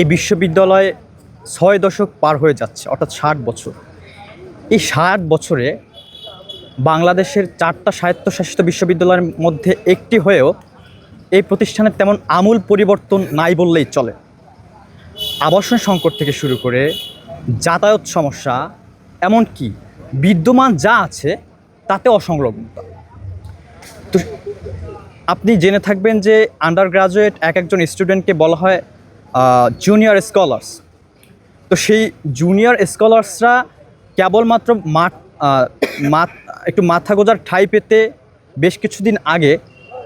এই বিশ্ববিদ্যালয়ে ছয় দশক পার হয়ে যাচ্ছে, অর্থাৎ ষাট বছর। এই ষাট বছরে বাংলাদেশের চারটা স্বায়ত্তশাসিত বিশ্ববিদ্যালয়ের মধ্যে একটি হয়েও এই প্রতিষ্ঠানের তেমন আমূল পরিবর্তন নাই বললেই চলে। আবাসন সংকট থেকে শুরু করে যাতায়াত সমস্যা, এমনকি বিদ্যমান যা আছে তাতে অসংলগ্নতা। তো আপনি জেনে থাকবেন যে আন্ডার গ্রাজুয়েট এক একজন স্টুডেন্টকে বলা হয় জুনিয়র স্কলার্স তো সেই জুনিয়র স্কলার্সরা কেবলমাত্র মাঠ একটু মাথা গোজার ঠাই পেতে বেশ কিছুদিন আগে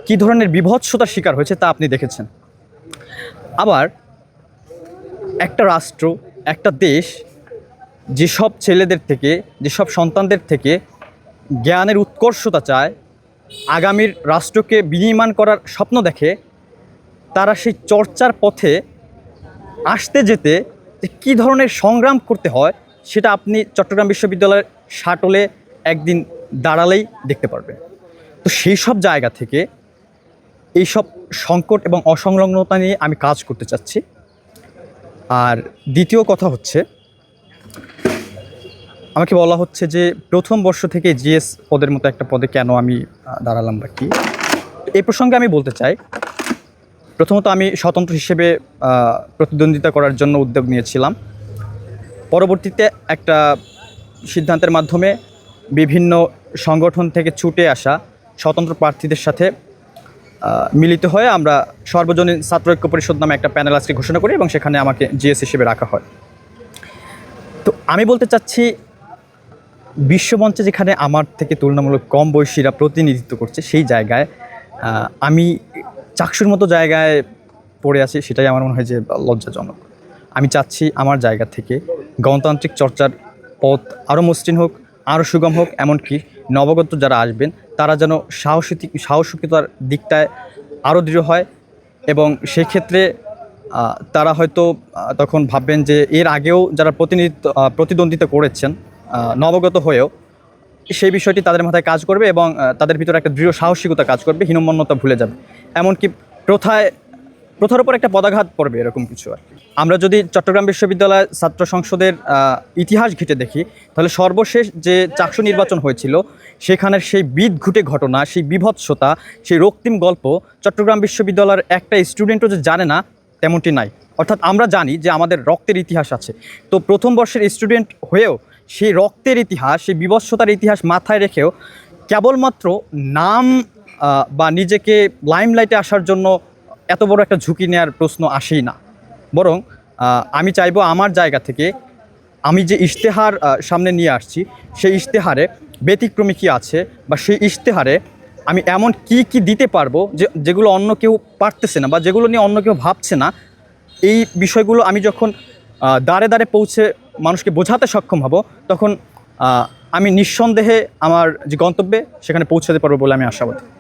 কী ধরনের বিভৎসতার শিকার হয়েছে তা আপনি দেখেছেন। আবার একটা রাষ্ট্র, একটা দেশ, যেসব ছেলেদের থেকে, যেসব সন্তানদের থেকে জ্ঞানের উৎকর্ষতা চায়, আগামীর রাষ্ট্রকে বিনির্মাণ করার স্বপ্ন দেখে, তারা সেই চর্চার পথে আসতে যেতে যে কী ধরনের সংগ্রাম করতে হয়, সেটা আপনি চট্টগ্রাম বিশ্ববিদ্যালয়ের শাটলে একদিন দাঁড়ালেই দেখতে পারবেন। তো সেই সব জায়গা থেকে এইসব সংকট এবং অসংলগ্নতা নিয়ে আমি কাজ করতে চাচ্ছি। আর দ্বিতীয় কথা হচ্ছে, আমাকে বলা হচ্ছে যে প্রথম বর্ষ থেকে জিএস পদের মতো একটা পদে কেন আমি দাঁড়ালাম বা কি? এই প্রসঙ্গে আমি বলতে চাই প্রথমত আমি স্বতন্ত্র হিসেবে প্রতিদ্বন্দ্বিতা করার জন্য উদ্যোগ নিয়েছিলাম। পরবর্তীতে একটা সিদ্ধান্তের মাধ্যমে বিভিন্ন সংগঠন থেকে ছুটে আসা স্বতন্ত্র প্রার্থীদের সাথে মিলিত হয়ে আমরা সর্বজনীন ছাত্র ঐক্য পরিষদ নামে একটা প্যানেল আজকে ঘোষণা করি এবং সেখানে আমাকে জিএস হিসেবে রাখা হয়। তো আমি বলতে চাচ্ছি, বিশ্বমঞ্চে যেখানে আমার থেকে তুলনামূলক কম বয়সীরা প্রতিনিধিত্ব করছে সেই জায়গায় আমি চাকসুর মতো জায়গায় পড়ে আছি, সেটাই আমার মনে হয় যে লজ্জাজনক। আমি চাচ্ছি আমার জায়গা থেকে গণতান্ত্রিক চর্চার পথ আরও মসৃণ হোক আরও সুগম হোক, এমনকি নবগত যারা আসবেন, তারা যেন সাহসী সাহসিকতার দিকটায় আরও দৃঢ় হয় এবং সেই ক্ষেত্রে তারা হয়তো তখন ভাববেন যে এর আগেও যারা প্রতিনিধিত্ব প্রতিদ্বন্দ্বিতা করেছেন নবগত হয়েও সেই বিষয়টি তাদের মাথায় কাজ করবে এবং তাদের ভিতরে একটা দৃঢ় সাহসিকতা কাজ করবে, হীনমন্যতা ভুলে যাবে। এমনকি প্রথায়, প্রথার উপর একটা পদাঘাত পড়বে এরকম কিছু আর আমরা যদি চট্টগ্রাম বিশ্ববিদ্যালয় ছাত্র সংসদের ইতিহাস ঘেটে দেখি, তাহলে সর্বশেষ যে চাকসু নির্বাচন হয়েছিল, সেখানের সেই বিদ ঘুটে ঘটনা, সেই বিভৎসতা, সেই রক্তিম গল্প চট্টগ্রাম বিশ্ববিদ্যালয়ের একটা স্টুডেন্টও যে জানে না, তেমনটি নাই। অর্থাৎ আমরা জানি যে আমাদের রক্তের ইতিহাস আছে। তো প্রথম বর্ষের স্টুডেন্ট হয়েও সেই রক্তের ইতিহাস, সেই বিভৎসতার ইতিহাস মাথায় রেখেও কেবলমাত্র নাম বা নিজেকে লাইমলাইটে আসার জন্য এত বড় একটা ঝুঁকি নেওয়ার প্রশ্ন আসেই না। বরং আমি চাইব আমার জায়গা থেকে আমি যে ইশতেহার সামনে নিয়ে আসছি, সেই ইশতেহারে ব্যতিক্রমী কী আছে, বা সেই ইশতেহারে আমি এমন কি কি দিতে পারব যে, যেগুলো অন্য কেউ পারতেছে না, বা যেগুলো নিয়ে অন্য কেউ ভাবছে না, এই বিষয়গুলো আমি যখন দাঁড়ে দাঁড়ে পৌঁছে মানুষকে বোঝাতে সক্ষম হব, তখন আমি নিঃসন্দেহে আমার যে গন্তব্যে সেখানে পৌঁছাতে পারব বলে আমি আশাবাদী।